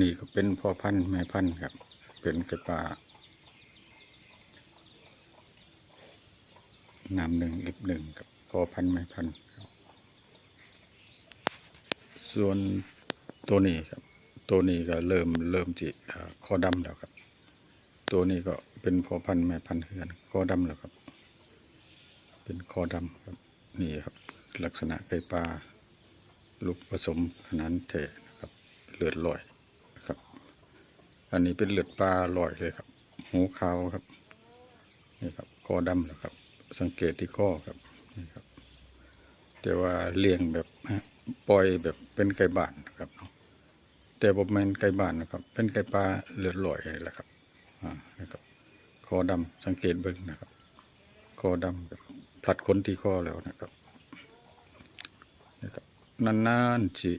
นี่ก็เป็นพ่อพันธุ์แม่พันธุ์ครับ เป็นไก่ป่าน้ำหนึ่งเอฟหนึ่งกับพ่อพันธุ์แม่พันธุ์ส่วนตัวนี้ครับ ตัวนี้ก็เริ่มเริ่มจิคอดำแล้วครับ ตัวนี้ก็เป็นพ่อพันธุ์แม่พันธุ์เฮือนคอดำแล้วครับ เป็นคอดำครับนี่ครับ ลักษณะไก่ปลาลูกผสมขนาดเทนะครับ เลือดลอย อันนี้เป็นเลือดปลาลอยเลยครับ หูขาวครับ นี่ครับคอดำแล้วครับ สังเกตที่ข้อครับนี่ครับ แต่ว่าเลี้ยงแบบปล่อยแบบเป็นไก่บ้านนะครับแต่บ่แม่นไก่บ้านนะครับ เป็นไก่ปลาเลือดลอยเลยแหละครับอ่านะครับคอดำสังเกตเบิ่งนะครับคอดำแบบผลัดขนที่คอแล้วนะครับนะครับนานๆสิ